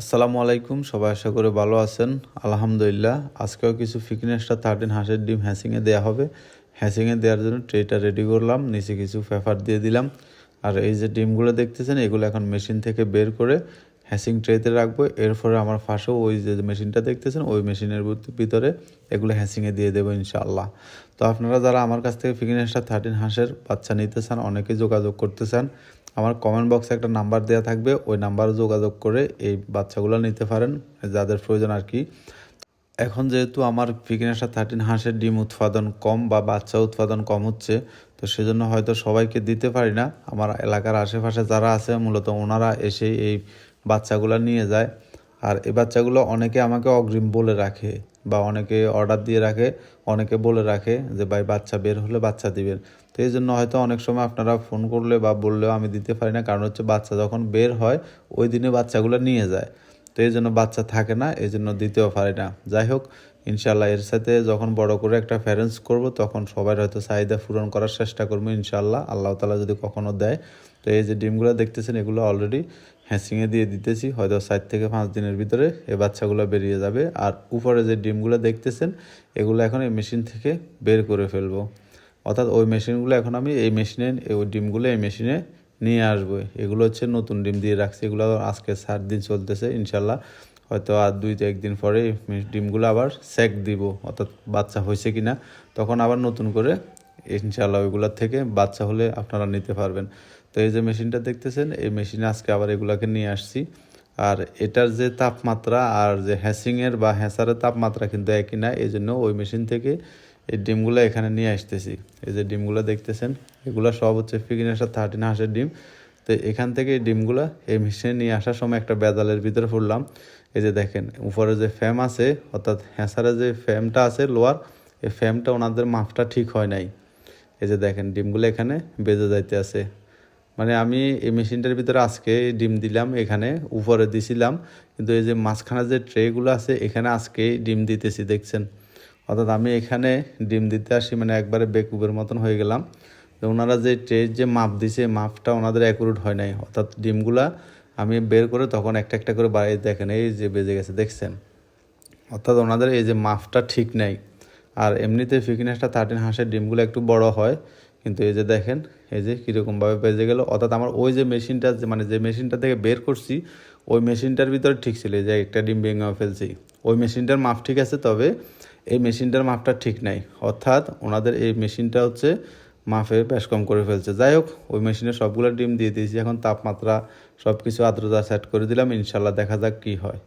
আসসালামু আলাইকুম, সবাই আশা করে ভালো আছেন। আলহামদুলিল্লাহ, আজকেও কিছু ফিকনেসটা থার্টিন হাঁসের ডিম হ্যাসিংয়ে দেওয়া হবে। হ্যাসিংয়ে দেওয়ার জন্য ট্রেটা রেডি করলাম, নিচে কিছু পেপার দিয়ে দিলাম। আর এই যে ডিমগুলো দেখতেছেন, এগুলো এখন মেশিন থেকে বের করে হ্যাসিং ট্রেতে রাখব। এরপরে আমার ফাঁসেও ওই যে মেশিনটা দেখতেছেন, ওই মেশিনের ভিতরে এগুলো হ্যাসিংয়ে দিয়ে দেবো ইনশাআল্লাহ। তো আপনারা যারা আমার কাছ থেকে ফিকনেসটা থার্টিন হাঁসের বাচ্চা নিতে চান, অনেকে যোগাযোগ করতে চান আমার কমেন্ট বক্সে একটা নাম্বার দেওয়া থাকবে, ওই নাম্বারে যোগাযোগ করে এই বাচ্চাগুলো নিতে পারেন, যাদের প্রয়োজন আর কি। এখন যেহেতু আমার ফিকিনেশা থার্টিন হাঁসের ডিম উৎপাদন কম বা বাচ্চা উৎপাদন কম হচ্ছে, তো সেজন্য হয়তো সবাইকে দিতে পারি না। আমার এলাকার আশেপাশে যারা আছে, মূলত ওনারা এসে এই বাচ্চাগুলো নিয়ে যায়। আর এই বাচ্চাগুলো অনেকে আমাকে অগ্রিম বলে রাখে। বা অনেকে অর্ডার দিয়ে রাখে, অনেকে বলে রাখে যে, ভাই, বাচ্চা বের হলে বাচ্চা দিবেন। তো এই জন্য হয়তো অনেক সময় আপনারা ফোন করলে বা বললেও আমি দিতে পারি না। কারণ হচ্ছে বাচ্চা যখন বের হয়, ওই দিনে বাচ্চাগুলো নিয়ে যায়। তো এই জন্য বাচ্চা থাকে না, এই জন্য দিতেও পারি না। যাই হোক ইনশাল্লাহ এর সাথে যখন বড় করে একটা ফ্যারেন্স করব, তখন সবার হয়তো চাহিদা পূরণ করার চেষ্টা করব ইনশাল্লাহ আল্লাহ তালা যদি কখনো দেয়। তো এই যে ডিমগুলো দেখতেছেন, এগুলো অলরেডি হ্যাসিংয়ে দিয়ে দিতেছি, হয়তো সাত থেকে পাঁচ দিনের ভিতরে এই বাচ্চাগুলো বেরিয়ে যাবে। আর উপরে যে ডিমগুলো দেখতেছেন, এগুলো এখন এই মেশিন থেকে বের করে ফেলব। অর্থাৎ ওই মেশিনগুলো এখন আমি এই মেশিনে ওই ডিমগুলো এই মেশিনে নিয়ে আসব। এগুলো হচ্ছে নতুন ডিম দিয়ে রাখছি। এগুলো আজকে সাত দিন চলতেছে ইনশাল্লাহ হয়তো আর দুই একদিন পরে ডিমগুলো আবার সেক দিব। অর্থাৎ বাচ্চা হয়েছে কিনা, তখন আবার নতুন করে ইনশাল্লাহ ওইগুলোর থেকে বাচ্চা হলে আপনারা নিতে পারবেন। তো এই যে মেশিনটা দেখতেছেন, এই মেশিনে আজকে আবার এগুলাকে নিয়ে আসছি। আর এটার যে তাপমাত্রা আর যে হ্যাসিংয়ের বা হ্যাসারের তাপমাত্রা কিন্তু একই না এই জন্য ওই মেশিন থেকে এই ডিমগুলো এখানে নিয়ে আসতেছি। এই যে ডিমগুলো দেখতেছেন, এগুলো সব হচ্ছে ফিগিনেশার থার্টিন হাঁসের ডিম। তো এখান থেকে এই ডিমগুলো এই মেশিনে নিয়ে আসার সময় একটা বেদালের ভিতরে পড়লাম এই যে দেখেন, উপরে যে ফ্যাম আছে, অর্থাৎ হ্যাঁসারে যে ফ্যামটা আছে লোয়ার, এই ফ্যামটা ওনাদের মাপটা ঠিক হয় নাই। এই যে দেখেন, ডিমগুলো এখানে বেজে যাইতে আছে। মানে আমি এই মেশিনটার ভিতরে আজকে ডিম দিলাম, এখানে উপরে দিছিলাম, কিন্তু এই যে মাঝখানে যে ট্রেগুলো আছে, এখানে আজকে ডিম দিতেছি, দেখছেন? অর্থাৎ আমি এখানে ডিম দিতে আসি মানে একবারে বেকুবের মতন হয়ে গেলাম। তো ওনারা যে ট্রের যে মাপ দিছে মাপটা ওনাদের অ্যাকুরেট হয় নাই। অর্থাৎ ডিমগুলা আমি বের করে তখন একটা একটা করে বাড়িয়ে দেখেন, এই যে বেজে গেছে, দেখছেন? অর্থাৎ ওনাদের এই যে মাপটা ঠিক নেই। আর এমনিতে ফিকিনেসটা থার্টিন হাঁসের ডিমগুলো একটু বড় হয়, কিন্তু এই যে দেখেন, এই যে কীরকমভাবে বেজে গেল। অর্থাৎ আমার ওই যে মেশিনটা মানে যে মেশিনটা থেকে বের করছি, ওই মেশিনটার ভিতরে ঠিক ছিল যে একটা ডিম ভেঙে ফেলছি। ওই মেশিনটার মাপ ঠিক আছে, তবে এই মেশিনটার মাপটা ঠিক নাই। অর্থাৎ ওনাদের এই মেশিনটা হচ্ছে মাপে বেশ কম করে ফেলছে। যাই হোক, ওই মেশিনে সবগুলো ডিম দিয়ে দিয়েছি, এখন তাপমাত্রা সব কিছু আর্দ্রতা সেট করে দিলাম ইনশাল্লাহ দেখা যাক কী হয়।